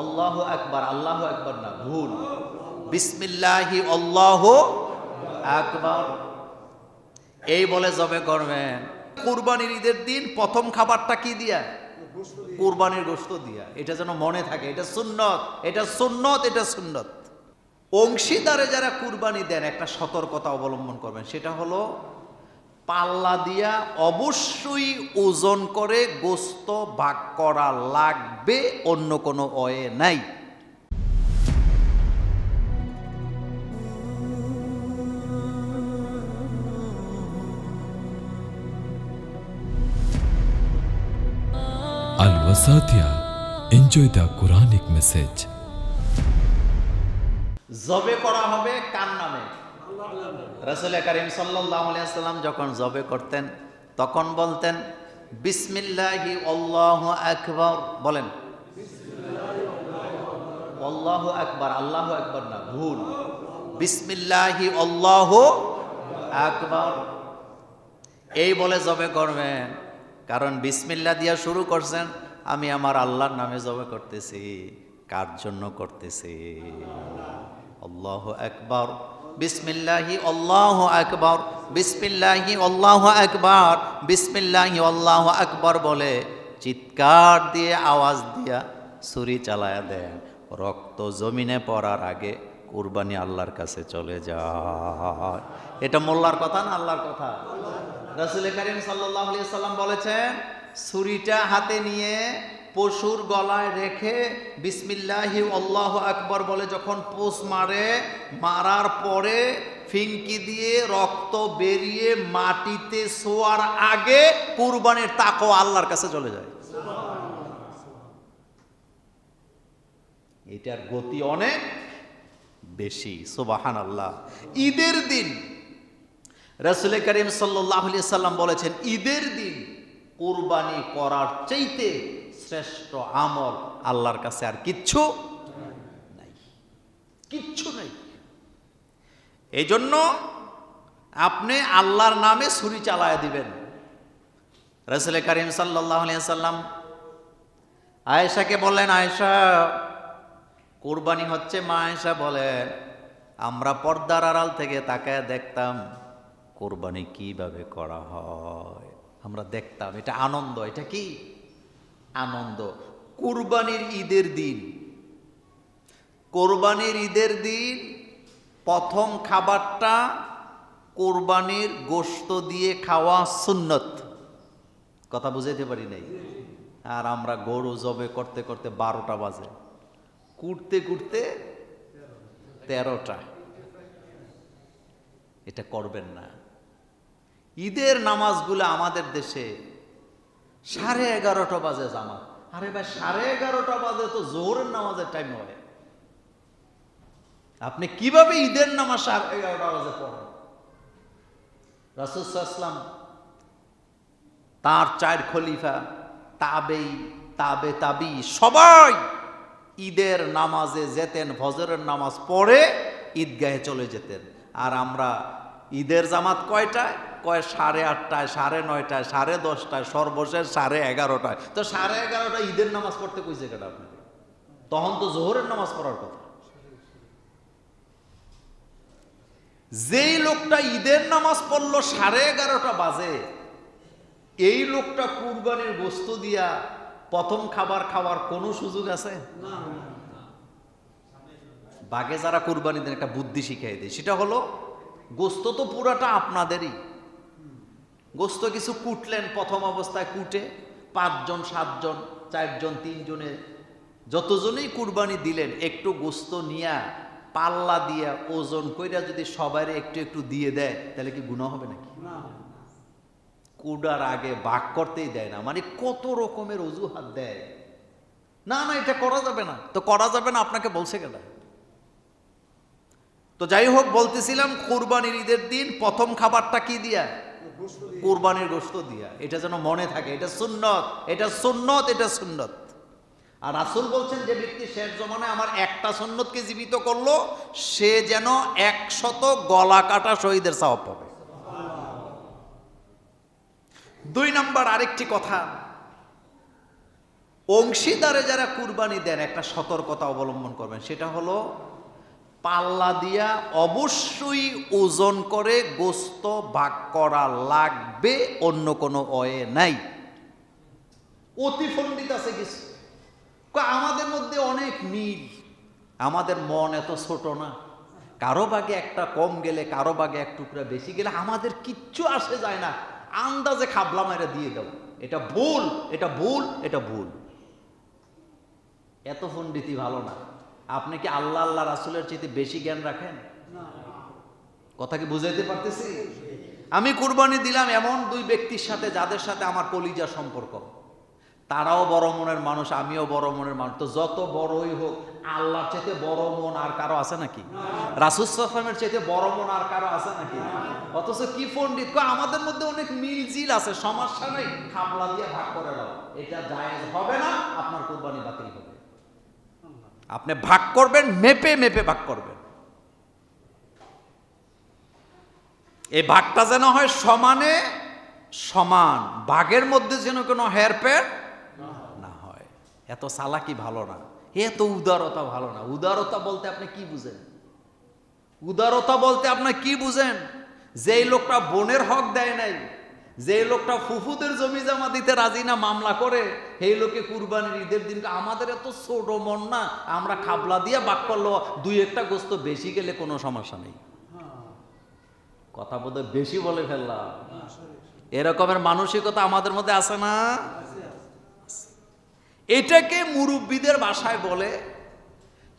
আল্লাহ একবার আল্লাহ একবার না, ভুল। বিসমিল্লাহি, আল্লাহ একবার এই বলে জবে করবেন। কুরবানির ঈদের দিন প্রথম খাবারটা কি দিয়া? কুরবানির গোশত দিয়া। এটা যেন মনে থাকে, এটা সুন্নত এটা সুন্নত এটা সুন্নত। অংশীদারে যারা কুরবানি দেন, একটা সতর্কতা অবলম্বন করবেন। সেটা হলো পাল্লা দিয়া অবশ্যই ওজন করে গোস্ত ভাগ করা লাগবে অন্য কোনো অয়ে নাই Wasatia. Enjoy the Quranic message. জবে করা হবে কার নামে রসুল করিম সাল্লাম যখন জবে করতেন, তখন বলতেন, বিসমিল্লাহি আল্লাহ আকবর। বলেন, আল্লাহ আকবার। আল্লাহ আকবার না, ভুল। বিসমিল্লাহি আল্লাহ আকবর। এই বলে জবে করবেন, কারণ বিসমিল্লা দিয়া শুরু করছেন, আমি আমার আল্লাহর নামে জবে করতেছি। কার জন্য করতেছি? আল্লাহ আকবর। বিসমিল্লাহি আল্লাহ আকবর, বিসমিল্লাহি আল্লাহ আকবর, বিসমিল্লাহি আল্লাহ আকবর বলে, চিৎকার দিয়ে আওয়াজ দিয়া ছুরি চালায়া দেন। রক্ত জমিনে পড়ার আগে কুরবানি আল্লাহর কাছে চলে যায়। এটা মোল্লার কথা না আল্লাহর কথা? রাসুল করিম সাল্লাহ সাল্লাম বলেছেন, ছুরিটা হাতে নিয়ে পশুর গলায় রেখে বিসমিল্লাহি আল্লাহ আকবর বলে যখন পোষ মারে, মারার পরে ফিঙ্কি দিয়ে রক্ত বেরিয়ে মাটিতে শোয়ার আগে কুরবানির তাকো আল্লাহর কাছে চলে যায়। এটার গতি অনেক বেশি সুবাহান আল্লাহ ঈদের দিন রসুল করিম সাল্লাহ সাল্লাম বলেছেন, ঈদের দিন কোরবানি করার চাইতে শ্রেষ্ঠ আমল আল্লাহর কাছে আর কিচ্ছু নাই। কিচ্ছু নাই। এই জন্য আপনি আল্লাহর নামে ছুরি চালায় দিবেন। রসুল করিম সাল্লাহ সাল্লাম আয়েশাকে বললেন, আয়েশা, কোরবানি হচ্ছে, মা আয়েশা বলেন আমরা পর্দার আড়াল থেকে তাকায় দেখতাম কোরবানি কীভাবে করা হয়। আমরা দেখতাম, এটা আনন্দ, এটা কি? আনন্দ। কোরবানির ঈদের দিন। কোরবানির ঈদের দিন প্রথম খাবারটা কোরবানির গোশত দিয়ে খাওয়া সুন্নত। কথা বুঝাইতে পারি নাই? আর আমরা গরু জবে করতে করতে বারোটা বাজে। কুটতে কুটতে তেরোটা। এটা করবেন না। ঈদের নামাজগুলো আমাদের দেশে সাড়ে এগারোটা বাজে জামাত। আরে ভাই, সাড়ে এগারোটা বাজে তো জোহরের নামাজের টাইম হয় আপনি কীভাবে ঈদের নামাজ সাড়ে এগারোটা বাজে পড়েন? রাসুসাল্লাম তার চার খলিফা তাবেই তাবে, তাবি, সবাই ঈদের নামাজে যেতেন, ফজরের নামাজ পড়ে ঈদগাহে চলে যেতেন। আর আমরা ঈদের জামাত কয়টায়? কয় সাড়ে আটটায়, সাড়ে নয়টায়, সাড়ে দশটায়, সর্বশেষ সাড়ে এগারোটায়। তো সাড়ে এগারোটায় ঈদের নামাজ পড়তে কইছে কেটা আপনাকে তখন তো জোহরের নামাজ পড়ার কথা। যেই লোকটা ঈদের নামাজ পড়ল সাড়ে এগারোটা বাজে, এই লোকটা কুরবানির বস্তু দিয়া প্রথম খাবার খাওয়ার কোনো সুযোগ আছে? বাগে যারা কুরবানি দেন, একটা বুদ্ধি শিখাই দেয়। সেটা হলো গোস্ত তো পুরাটা আপনাদেরই। গোস্ত কিছু কুটলেন প্রথম অবস্থায় কুটে পাঁচজন সাতজন চারজন তিনজনে যতজনেই কুরবানি দিলেন একটু গোস্ত নিয়া পাল্লা দিয়া ওজন কইরা যদি সবাই একটু একটু দিয়ে দেয় তাহলে কি গুণা হবে নাকি? কুডার আগে বাক করতেই দেয় না মানে কত রকমের অজুহাত দেয়। না না এটা করা যাবে না। তো করা যাবে না আপনাকে বলছে কেন? তো যাই হোক, বলতেছিলাম কোরবানির ঈদের দিন প্রথম খাবারটা কি দিয়া? কোরবানির গোস্ত দিয়া। এটা যেন মনে থাকে, এটা সুন্নত এটা সুন্নত এটা সুন্নত। আর রাসুল বলছেন যে ব্যক্তি শেষ জমানায় আমার একটা সুন্নতকে জীবিত করল, সে যেন একশত গলা কাটা শহীদের সাহব পাবে। দুই নাম্বার আরেকটি কথা। অংশীদারে যারা কুরবানি দেন, একটা সতর্কতা অবলম্বন করবেন। সেটা হলো পাল্লা দিয়া অবশ্যই ওজন করে গোস্ত ভাগ করা লাগবে, অন্য কোনো অয়ে নাই। অতিফন্ডিত আছে কিছু। আমাদের মধ্যে অনেক মিল। আমাদের মন এত ছোট না। কারও বাগে একটা কম গেলে, কারও বাগে এক টুকরা বেশি গেলে আমাদের কিচ্ছু আসে যায় না। আন্দাজে খাবলা মেরে দিয়ে দাও এটা ভুল এটা ভুল এটা ভুল। এত পণ্ডিতি ভালো না। আপনি কি আল্লাহ আল্লাহ রাসুলের চেয়ে বেশি জ্ঞান রাখেন? কথা কি বুঝাইতে পারতেছি? আমি কুরবানি দিলাম এমন দুই ব্যক্তির সাথে যাদের সাথে আমার কলিজা সম্পর্ক। তারাও বড় মনের মানুষ আমিও বড় মনের মানুষ। তো যত বড়ই হোক আল্লাহর চাইতে বড় মন আর কারও আছে নাকি? রাসুসালামের চাইতে বড় মন আর কারও আছে নাকি? অথচ কি পণ্ডিত? আমাদের মধ্যে অনেক মিল জিল আছে সমস্যা নেই খাবলা দিয়ে ভাগ করে দাও এটা জায়েজ হবে না আপনার কুরবানি বাতিল হবে। আপনি ভাগ করবেন, মেপে মেপে ভাগ করবেন। এই ভাগটা যেন হয় সমানে সমান, ভাগের মধ্যে যেন কোনো হেরফের না হয়। এত চালাকি ভালো না, এত উদারতা ভালো না। উদারতা বলতে আপনি কি বুঝেন? উদারতা বলতে আপনি কি বুঝেন? যেই লোকটা বোনের হক দেয় নাই যে লোকটা ফুফুদের জমি জমা দিতে রাজি না, মামলা করে, সেই লোকে কুরবানির ঈদের দিন আমাদের এত ছোট মন না, আমরা খাবলা দিয়ে বাক করল, দুই একটা গোস্ত বেশি গেলে কোনো সমস্যা নেই। কথা বোধ বেশি বলে ফেললাম। এরকমের মানসিকতা আমাদের মধ্যে আছে না? এটাকে মুরব্বীদের বাসায় বলে,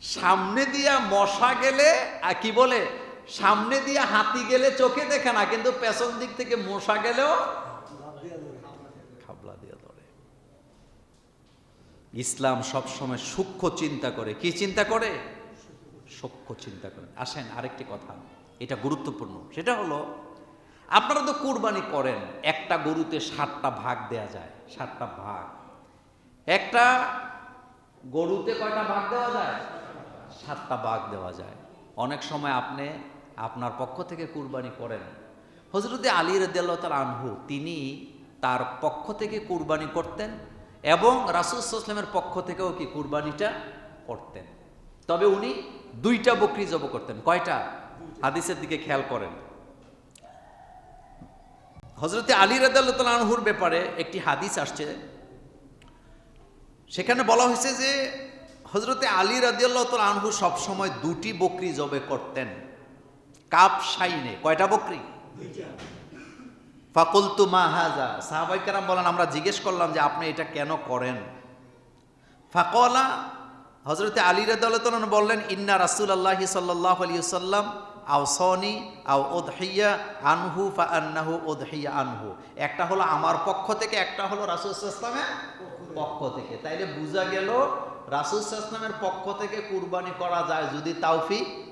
সামনে দিয়া মশা গেলে, আর কি বলে? সামনে দিয়ে হাতি গেলে চোখে দেখে না, কিন্তু পেছন দিক থেকে মশা গেলেও ইসলাম সবসময় সূক্ষ্ম চিন্তা করে। কি চিন্তা করে? সূক্ষ্ম চিন্তা করে। আসেন, আরেকটি কথা। এটা গুরুত্বপূর্ণ। সেটা হলো, আপনারা তো কুরবানি করেন, একটা গরুতে সাতটা ভাগ দেয়া যায়, সাতটা ভাগ। একটা গরুতে কয়টা ভাগ দেওয়া যায়? সাতটা ভাগ দেওয়া যায়। অনেক সময় আপনি আপনার পক্ষ থেকে কুরবানি করেন। হজরতে আলী রদিয়াল্লাহ তাল আনহু তিনি তার পক্ষ থেকে কুরবানি করতেন এবং রাসুলসাল্লামের পক্ষ থেকেও কি কুরবানিটা করতেন। তবে উনি দুইটা বকরি জব করতেন। কয়টা? হাদিসের দিকে খেয়াল করেন। হজরতে আলী রদাল্লাহ আনহুর ব্যাপারে একটি হাদিস আসছে। সেখানে বলা হয়েছে যে হজরতে আলী রাদিয়াল্লাহ আনহু সবসময় দুটি বকরি জবে করতেন। কাপ সাইনে কয়টা বকরি? ফাকুলতু মা হাজা সাহাবাই কারাম বলেন আমরা জিজ্ঞেস করলাম যে আপনি এটা কেন করেন? ফাকলা হজরতে আলী রাদিয়াল্লাহু বললেন ইন্না রাসুল আল্লাহি সাল্লাল্লাহু আলাইহি সাল্লাম আও সনি আও ওদহিয়া আনহু ফা আন্নাহু ওদহিয়া আনহু। একটা হলো আমার পক্ষ থেকে একটা হলো রাসূল ইসলামের পক্ষ থেকে। তাইলে বোঝা গেল রাসূল ইসলামের পক্ষ থেকে কুরবানি করা যায় যদি তাওফিক